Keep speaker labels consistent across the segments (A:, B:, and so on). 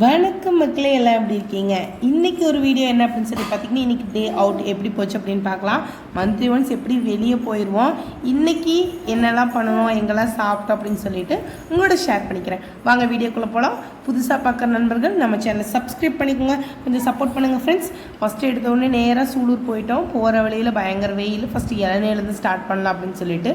A: வணக்கம் மக்களே எல்லாம் எப்படி இருக்கீங்க? இன்னைக்கு ஒரு வீடியோ என்ன அப்படின்னு சொல்லி பார்த்தீங்கன்னா இன்னைக்கு டே அவுட் எப்படி போச்சு அப்படின்னு பார்க்கலாம். மந்த்லி ஒன்ஸ் எப்படி வெளியே போயிடுவோம் இன்னைக்கு என்னெல்லாம் பண்ணுவோம் எங்கெல்லாம் சாப்பிட்டோம் அப்படின்னு சொல்லிட்டு உங்களோட ஷேர் பண்ணிக்கிறேன். வாங்க வீடியோக்குள்ளே போகலாம் புதுசாக பார்க்குற நண்பர்கள் நம்ம சேனலை சப்ஸ்கிரைப் பண்ணிக்கோங்க. கொஞ்சம் சப்போர்ட் பண்ணுங்கள் ஃப்ரெண்ட்ஸ் ஃபஸ்ட்டு எடுத்த உடனே நேராக சூலூர் போயிட்டோம். போகிற வழியில் பயங்கர வெயில். ஃபஸ்ட்டு இளநீலேருந்து ஸ்டார்ட் பண்ணலாம் அப்படின்னு சொல்லிட்டு.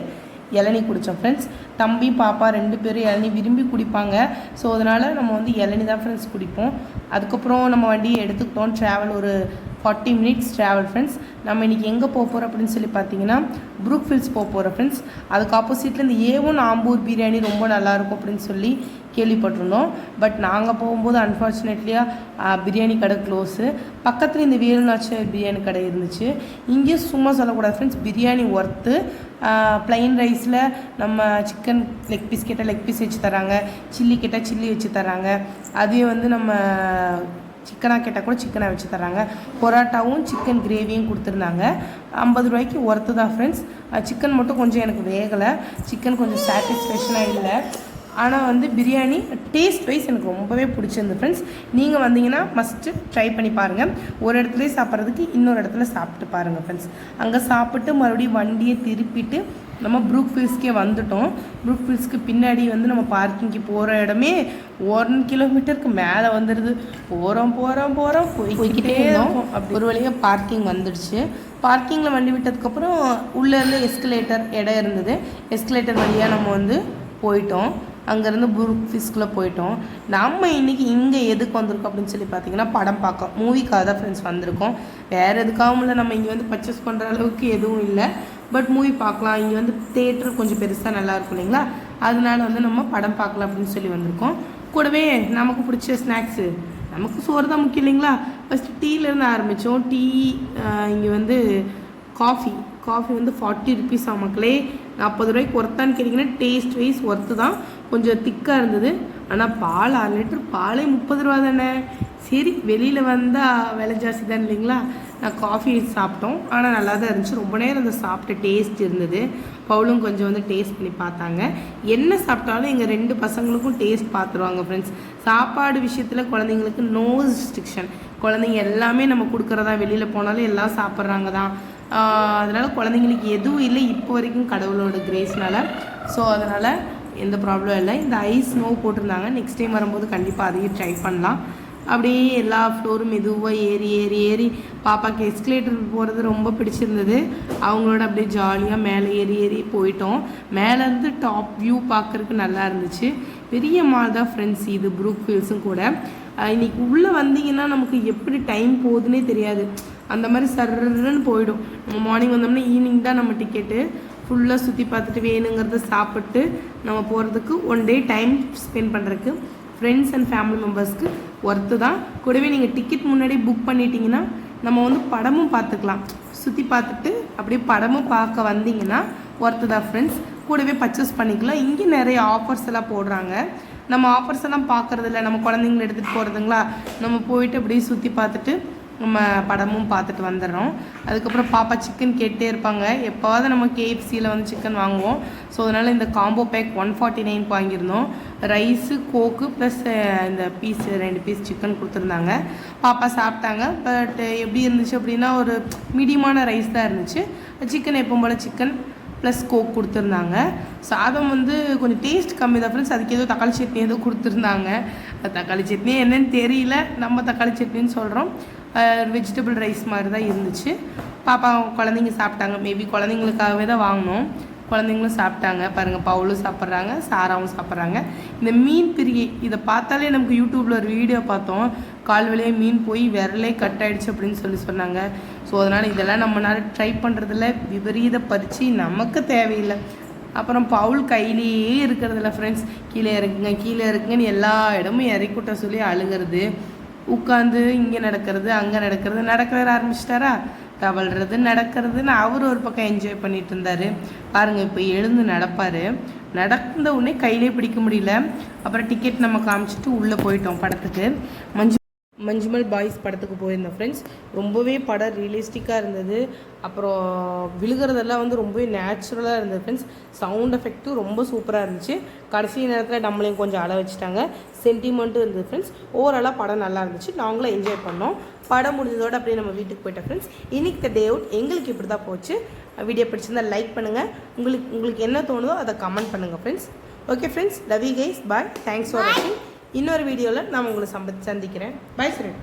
A: இளநி குடித்தோம் ஃப்ரெண்ட்ஸ் தம்பி பாப்பா ரெண்டு பேரும் இளநீ விரும்பி குடிப்பாங்க. ஸோ அதனால் நம்ம வந்து இளநி தான் ஃப்ரெண்ட்ஸ் குடிப்போம். அதுக்கப்புறம் நம்ம வண்டியை எடுத்துக்கிட்டோம். ட்ராவல் ஒரு ஃபார்ட்டி மினிட்ஸ் ட்ராவல் ஃப்ரெண்ட்ஸ் நம்ம இன்றைக்கி எங்கே போக போகிறோம் அப்படின்னு சொல்லி பார்த்தீங்கன்னா ப்ரூக் ஃபில்ஸ் போக போகிறோம் ஃப்ரெண்ட்ஸ் அதுக்கு ஆப்போசிட்டில் இந்த ஏ ஒன் ஆம்பூர் பிரியாணி ரொம்ப நல்லாயிருக்கும் அப்படின்னு சொல்லி கேள்விப்பட்டிருந்தோம். பட் நாங்கள் போகும்போது அன்ஃபார்ச்சுனேட்லியாக பிரியாணி கடை க்ளோஸு பக்கத்தில் இந்த வேலுநாச்சர் பிரியாணி கடை இருந்துச்சு. இங்கே சும்மா சொல்லக்கூடாது ஃப்ரெண்ட்ஸ் பிரியாணி ஒர்த்து ப்ளைன் ரைஸில் நம்ம சிக்கன் லெக் பீஸ் கேட்டால் லெக் பீஸ் வச்சு தராங்க. சில்லி கேட்டால் சில்லி வச்சு தராங்க. அதே வந்து நம்ம சிக்கனாக கேட்டால் கூட சிக்கனாக வச்சு தராங்க பொராட்டாவும் சிக்கன் கிரேவியும் கொடுத்துருந்தாங்க. ஐம்பது ரூபாய்க்கு ஒர்த்து தான் ஃப்ரெண்ட்ஸ் சிக்கன் மட்டும் கொஞ்சம் எனக்கு வேகலை. சிக்கன் கொஞ்சம் சாட்டிஸ்ஃபேக்ஷனாக இல்லை. ஆனால் வந்து பிரியாணி டேஸ்ட் வைஸ் எனக்கு ரொம்பவே பிடிச்சிருந்து ஃப்ரெண்ட்ஸ் நீங்கள் வந்தீங்கன்னா மஸ்ட்டு ட்ரை பண்ணி பாருங்கள் ஒரு இடத்துலையே சாப்பிட்றதுக்கு இன்னொரு இடத்துல சாப்பிட்டு பாருங்கள் ஃப்ரெண்ட்ஸ் அங்கே சாப்பிட்டு மறுபடியும் வண்டியை திருப்பிட்டு நம்ம ப்ரூக் ஃபீல்ஸ்க்கே வந்துட்டோம். ப்ரூக் ஃபீல்ஸ்க்கு பின்னாடி வந்து நம்ம பார்க்கிங்க்கு போகிற இடமே ஒன் கிலோமீட்டருக்கு மேலே வந்துடுது போகிறோம் போகிறோம் போகிறோம் போய்க்கிட்டே இருந்தோம். அப்படி. ஒரு வழியாக பார்க்கிங் வந்துடுச்சு. பார்க்கிங்கில் வண்டி விட்டதுக்கப்புறம் உள்ளேருந்து எஸ்கலேட்டர் இடம் இருந்தது. எஸ்கலேட்டர் வழியாக நம்ம வந்து போயிட்டோம். அங்கேருந்து புருக் ஃபிஸ்கில் போயிட்டோம். நம்ம இன்றைக்கி இங்கே எதுக்கு வந்திருக்கோம் அப்படின்னு சொல்லி பார்த்தீங்கன்னா படம் பார்க்க. மூவிக்காக தான் ஃப்ரெண்ட்ஸ் வந்திருக்கோம். வேறு எதுக்காகவும் இல்லை நம்ம இங்கே வந்து பர்ச்சேஸ் பண்ணுற அளவுக்கு எதுவும் இல்லை. பட் மூவி பார்க்கலாம். இங்கே வந்து தேட்டர் கொஞ்சம் பெருசாக நல்லாயிருக்கும் இல்லைங்களா? அதனால வந்து நம்ம படம் பார்க்கலாம் அப்படின்னு சொல்லி வந்திருக்கோம். கூடவே நமக்கு பிடிச்ச ஸ்நாக்ஸு நமக்கு சோறு தான் முக்கியம் இல்லைங்களா? ஃபஸ்ட்டு டீலேருந்து ஆரம்பித்தோம் டீ இங்கே வந்து காஃபி காஃபி வந்து ஃபார்ட்டி ருபீஸ் ஆ மக்களே. நாற்பது ரூபாய்க்கு ஒர்த்தான்னு கேட்டிங்கன்னா டேஸ்ட் வைஸ் ஒர்த்து தான். கொஞ்சம் திக்காக இருந்தது. ஆனால் பால் அரை லிட்டர் பாலே முப்பது ரூபா தானே. சரி வெளியில் வந்தால் விலை ஜாஸ்தி தான் இல்லைங்களா? நான் காஃபி சாப்பிட்டோம். ஆனால் நல்லா தான் இருந்துச்சு. ரொம்ப நேரம் அந்த சாப்பிட்ட டேஸ்ட் இருந்தது. பவுலும் கொஞ்சம் வந்து டேஸ்ட் பண்ணி பார்த்தாங்க. என்ன சாப்பிட்டாலும் எங்கள் ரெண்டு பசங்களுக்கும் டேஸ்ட் பார்த்துருவாங்க ஃப்ரெண்ட்ஸ் சாப்பாடு விஷயத்தில் குழந்தைங்களுக்கு நோ ரெஸ்ட்ரிக்ஷன் குழந்தைங்க எல்லாமே நம்ம கொடுக்குறதா வெளியில் போனாலும் எல்லாம் சாப்பிட்றாங்க தான். அதனால் குழந்தைங்களுக்கு எதுவும் இல்லை. இப்போ வரைக்கும் கடவுளோட கிரேஸ்னால ஸோ அதனால் எந்த ப்ராப்ளம் இல்லை. இந்த ஐஸ் ஸ்னோ போட்டிருந்தாங்க. நெக்ஸ்ட் டைம் வரும்போது கண்டிப்பாக அதையும் ட்ரை பண்ணலாம். அப்படியே எல்லா ஃப்ளோரும் மெதுவாக ஏறி ஏறி ஏறி பாப்பாவுக்கு எஸ்கலேட்டர் போகிறது ரொம்ப பிடிச்சிருந்தது. அவங்களோட அப்படியே ஜாலியாக மேலே ஏறி ஏறி போயிட்டோம். மேலேருந்து டாப் வியூ பார்க்குறதுக்கு நல்லா இருந்துச்சு. பெரிய மால் தான் ஃப்ரெண்ட்ஸ் இது ப்ரூக் ஃபீல்ஸும் கூட. இன்றைக்கி உள்ளே வந்தீங்கன்னா நமக்கு எப்படி டைம் போகுதுன்னே தெரியாது. அந்த மாதிரி சர்ன்னு போயிடும். நம்ம மார்னிங் வந்தோம்னா ஈவினிங் தான் நம்ம டிக்கெட்டு ஃபுல்லாக சுற்றி பார்த்துட்டு வேணுங்கிறத சாப்பிட்டு நம்ம போகிறதுக்கு ஒன் டே டைம் ஸ்பெண்ட் பண்ணுறதுக்கு ஃப்ரெண்ட்ஸ் அண்ட் ஃபேமிலி மெம்பர்ஸ்க்கு ஒர்த்து தான். கூடவே நீங்கள் டிக்கெட் முன்னாடி புக் பண்ணிட்டீங்கன்னா நம்ம வந்து படமும் பார்த்துக்கலாம். சுற்றி பார்த்துட்டு அப்படியே படமும் பார்க்க வந்தீங்கன்னா ஒர்த்து தான் ஃப்ரெண்ட்ஸ் கூடவே பர்ச்சேஸ் பண்ணிக்கலாம். இங்கே நிறைய ஆஃபர்ஸ் எல்லாம் போடுறாங்க. நம்ம ஆஃபர்ஸ் எல்லாம் பார்க்குறதில்ல. நம்ம குழந்தைங்கள எடுத்துகிட்டு போகிறதுங்களா நம்ம போயிட்டு அப்படியே சுற்றி பார்த்துட்டு நம்ம படமும் பார்த்துட்டு வந்துடுறோம். அதுக்கப்புறம் பாப்பா சிக்கன் கேட்டே இருப்பாங்க. எப்போவாவது நம்ம கேஎஃப்சியில் வந்து சிக்கன் வாங்குவோம். ஸோ அதனால் இந்த combo pack one forty nine வாங்கியிருந்தோம். ரைஸு கோக்கு ப்ளஸ் இந்த பீஸ் ரெண்டு பீஸ் சிக்கன் கொடுத்துருந்தாங்க. பாப்பா சாப்பிட்டாங்க. பட் எப்படி இருந்துச்சு அப்படின்னா ஒரு மீடியமான ரைஸ் தான் இருந்துச்சு. சிக்கன் எப்போ போல் சிக்கன் ப்ளஸ் கோக் கொடுத்துருந்தாங்க. சாதம் வந்து கொஞ்சம் டேஸ்ட் கம்மி தான் ஃப்ரெண்ட்ஸ் அதுக்கு ஏதோ தக்காளி சட்னி ஏதோ கொடுத்துருந்தாங்க. தக்காளி சட்னி என்னன்னு தெரியல. நம்ம தக்காளி சட்னின்னு சொல்கிறோம் வெஜிடபிள் ரைஸ் மாதிரி தான் இருந்துச்சு. பாப்பா குழந்தைங்க சாப்பிட்டாங்க. மேபி குழந்தைங்களுக்காகவே தான் வாங்கினோம். குழந்தைங்களும் சாப்பிட்டாங்க. பாருங்கள் பவுலும் சாப்பிட்றாங்க சாராவும் சாப்பிட்றாங்க. இந்த மீன் பிரியை இதை பார்த்தாலே நமக்கு யூடியூப்பில் ஒரு வீடியோ பார்த்தோம். கால் வழியாக மீன் போய் விரலே கட் ஆயிடுச்சு அப்படின்னு சொல்லி சொன்னாங்க. ஸோ அதனால் இதெல்லாம் நம்மளால் ட்ரை பண்ணுறதுல விபரீத பறிச்சு நமக்கு தேவையில்லை. அப்புறம் பவுல் கையிலேயே இருக்கிறதில்ல ஃப்ரெண்ட்ஸ் கீழே இறக்குங்க கீழே இருக்குங்கன்னு எல்லா இடமும் இறக்கிட்ட சொல்லி அழுகிறது. உட்காந்து இங்கே நடக்கிறது அங்கே நடக்கிறது நடக்கிற ஆரம்பிச்சிட்டாரா? தவழ்கிறது நடக்கிறதுன்னு அவர் ஒரு பக்கம் என்ஜாய் பண்ணிட்டு இருந்தார். பாருங்கள் இப்போ எழுந்து நடப்பார். நடந்த உடனே கையிலே பிடிக்க முடியல. அப்புறம் டிக்கெட் நம்ம காமிச்சிட்டு உள்ளே போயிட்டோம் படத்துக்கு. மஞ்சு மஞ்சுமல் பாய்ஸ் படத்துக்கு போயிருந்தேன் ஃப்ரெண்ட்ஸ் ரொம்பவே படம் ரியலிஸ்டிக்காக இருந்தது. அப்புறம் விழுகிறதெல்லாம் வந்து ரொம்பவே நேச்சுரலாக இருந்தது ஃப்ரெண்ட்ஸ் சவுண்ட் எஃபெக்ட்டும் ரொம்ப சூப்பராக இருந்துச்சு. கடைசி நேரத்தில் நம்மளையும் கொஞ்சம் அள வச்சுட்டாங்க. சென்டிமெண்ட்டும் இருந்தது ஃப்ரெண்ட்ஸ் ஓவராலாக படம் நல்லா இருந்துச்சு. நாங்களும் என்ஜாய் பண்ணோம். படம் முடிஞ்சதோடு அப்படியே நம்ம வீட்டுக்கு போயிட்டோம் ஃப்ரெண்ட்ஸ் இன்னைக்கு டே அவுட் எங்களுக்கு இப்படி தான் போச்சு. வீடியோ பிடிச்சிருந்தா லைக் பண்ணுங்கள் உங்களுக்கு உங்களுக்கு என்ன தோணுதோ அதை கமெண்ட் பண்ணுங்கள் friends okay friends love you guys bye thanks for வாட்சிங் இன்னொரு வீடியோவில் நான் உங்களை சம்ப சந்திக்கிறேன். பை சுரேன்